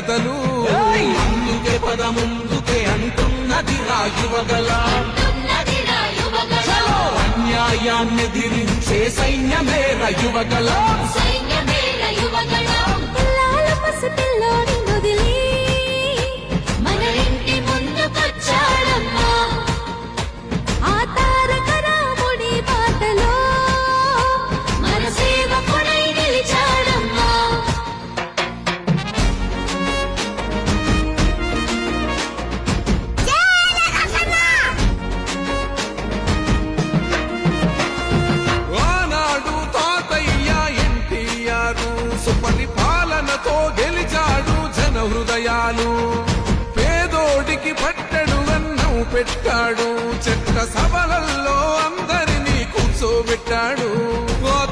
కథలు. అందుకే పద ముందుకే అంటున్నది ఉన్నదిరా యువగళం, అన్యాయాన్ని దిరించే సైన్యమేర. పిల్లాల పసిపిల్లోని వదిలి పెట్టాడు. చెట్ట సభలల్లో అందరినీ కూర్చోబెట్టాడు.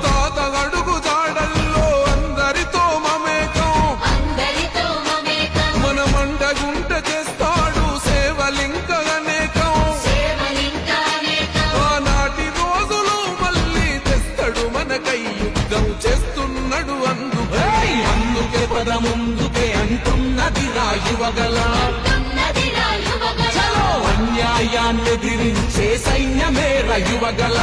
తాత అడుగు జాడల్లో అందరితో మమేకం. అందరితో మమేకం. మన మండగుంట చేస్తాడు సేవలింక అనేకం. సేవలింకా అనేకం. ఆనాటి రోజులు మళ్ళీ తెస్తాడు మనకై యుద్ధం చేస్తున్నాడు అందుకే. ఏయ్! అందుకే పద ముందుకే అంటున్నది రాయువగల ఎదిరించే దిరించే సైన్యమే రయువగల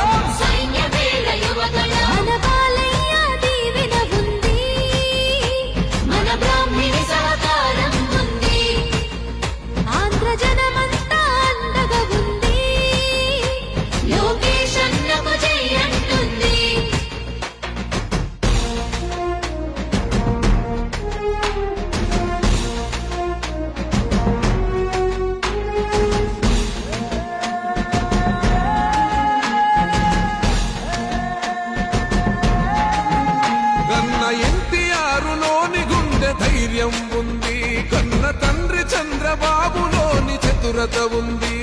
చతురత ఉంది.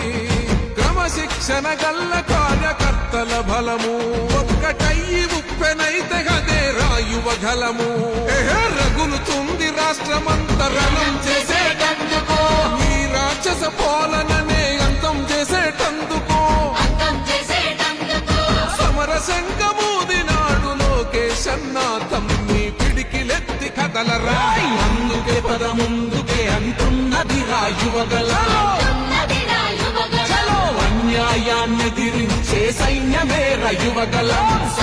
క్రమశిక్షణ గల్ల కార్యకర్తల బలము. ఒక్కటయ్యి ఉప్పెనైతే గదే రాయువ గలము. రగులుతుంది రాష్ట్రమంతా రణం చేసేటందుకో. ఈ రాక్షస పాలననే అంతం చేసేటందుకో. అంతం చేసేటందుకు. సమర సంగమూదినాడు లోకేశన్న తమ్మి పిడికిలెత్తి కదలరా! అందుకే పద ముందుకే అంటున్నది రాయువగల ఉన్నదిరా దిరించే సైన్యమే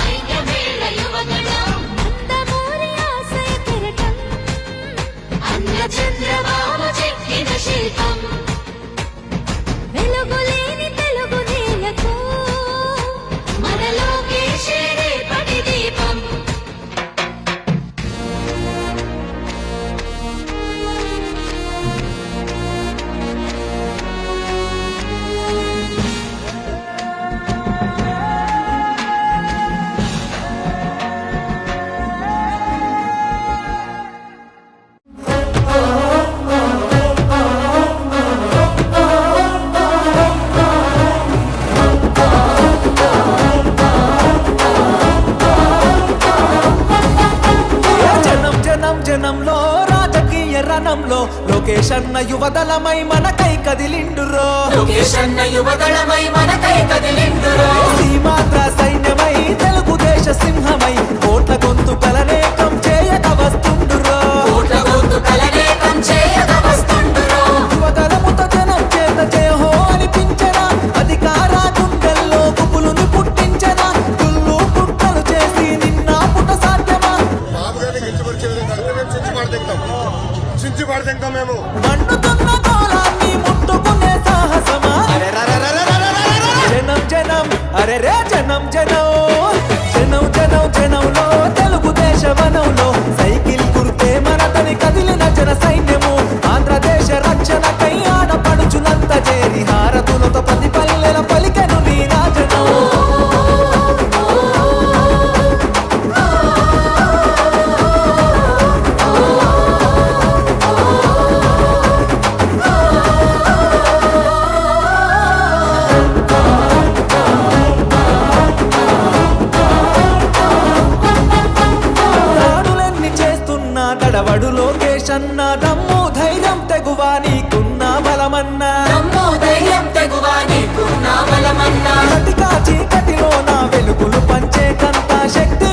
లోకేష్ అన్న యువదళమై మనకై కదిలిండురో. లోకేశన్న యువగళమై మనకై కదిలిండురో శాసనంలో తెలుగు దేశ వనంలో. పడు లోకేషన్న దమ్ము ధైర్యం తెగువా నీకున్న బలమన్న. దమ్ము ధైర్యం తెగువా నీకున్న బలమన్నా. చీకటిలో నా వెలుగులు పంచే కంత శక్తి